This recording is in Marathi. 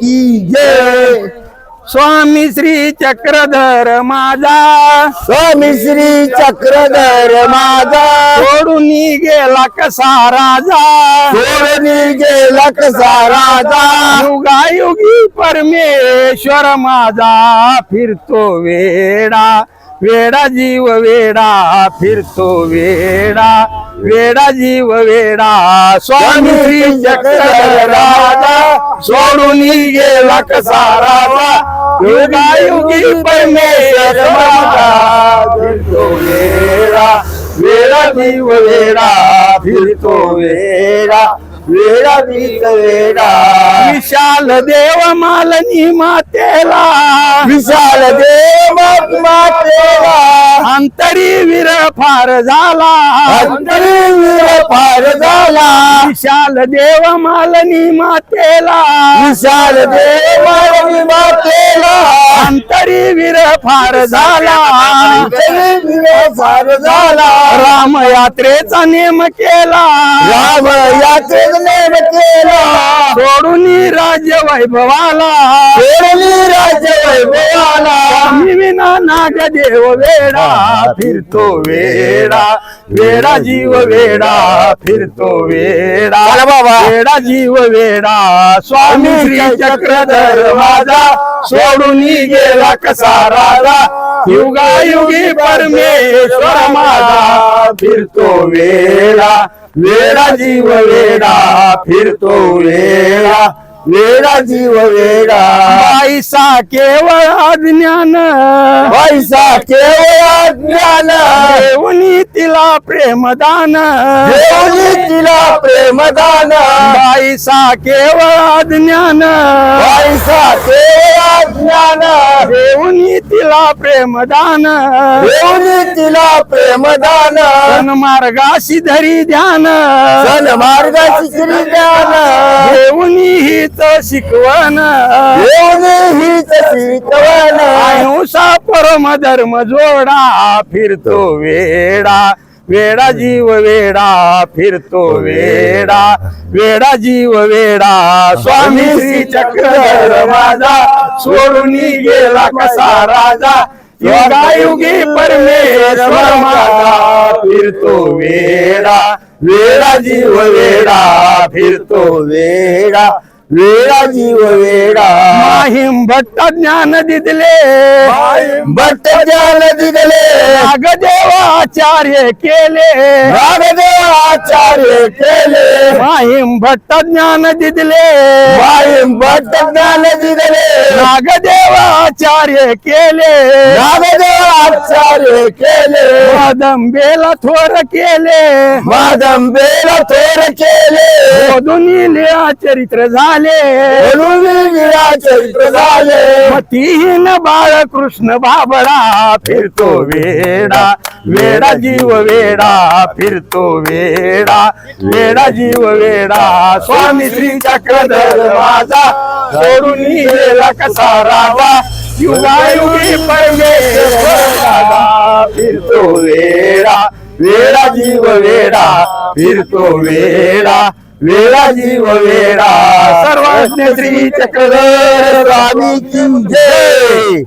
की जय स्वामी श्री चक्रधर माझा. स्वामी श्री चक्रधर माझा. सोडून गेला कसा राजा? सोडणी गेला कसा राजा? युगायुगी परमेश्वर माझा. फिरतो वेडा वेडा जीव वेडा फिरतो वेडा वेडा जीव वेडा. स्वामी श्री चक्रधर सोडून गेला कसा राजा युगायुगी परमेश्वर फिरतो वेडा वेडा जीव वेडा फिरतो वेडा वेडा बीत वेडा विशाल देव मालनी मातेला. विशाल देव मातेला. अंतरी वीर फार झाला. अंतरी वीर फार झाला. विशाल देव मालनी मातेला. विशाल देव मातेला. अंतरी वीर फार झाला. अंतरी वीर फार झाला. राम यात्रेचा नेम केला. राम यात्रेत नेम केला. सोडून राज्य वैभवाला केरली राज्य वैभवाला नाग देव वेडा फिरतो वेडा वेडा जीव वेडा फिरतो वेडा. वेडा जीव वेडा स्वामी श्री चक्रधर माझा सोडून गेला कसा राजा युगायुगी परमेश्वर माझा फिरतो वेडा वेडा जीव वेडा फिरतो वेडा वेडा जीव वेडा. पैसा केवळ अज्ञान. पैसा केवळ ज्ञान देऊनी तिला प्रेमदान. देवनी तिला प्रेमदान. पैसा केवळ अज्ञान. पैसा केवळ ज्ञान तिला प्रेमदान देवनी तिला प्रेमदान सन मार्गाशी धरी ध्यान. सन मार्गाची श्री ज्ञान देऊनी हीच शिकवण. देवनी हीच शिकवण. अहिंसा परम धर्म जोडा फिरतो वेडा. वेडा जीव वेडा फिरतो वेडा. वेडा जीव वेडा. स्वामी श्री चक्रधर माझा. सोडून गेला कसा राजा युगायुगी परमेश्वर माझा फिरतो वेडा। वेडा जीव वेडा फिरतो वेडा। वेडा जीव वेडा। माहिम भट्ट ज्ञान दिदले। भट्ट ज्ञान दिदले। नागदेवाचार्य केले। रागदेव आचार्य केले। माहिम भट्ट ज्ञान दिदले। माईम भट्ट ज्ञान दिदले। नागदेवाचार्य केले. आचार्य केले. मदंबेला थोर केले. मादंबेला थोर केले. दोन्ही लिळा चरित्र झाले. विरा चरित्र झाले. मतीहीन बाळ कृष्ण बाबळा फिरतो वेडा. वेडा जीव वेडा फिरतो वेडा. वेडा जीव वेडा. स्वामी श्री चक्रधर माझा. सोडून गेला कसा रावा? युगायुगी परमेश्वर फिरतो वेडा. वेळा जीव वेडा फिरतो वेडा. वेळा जीव वेळा सर्वांनी श्री चक्रधर स्वामी की जय.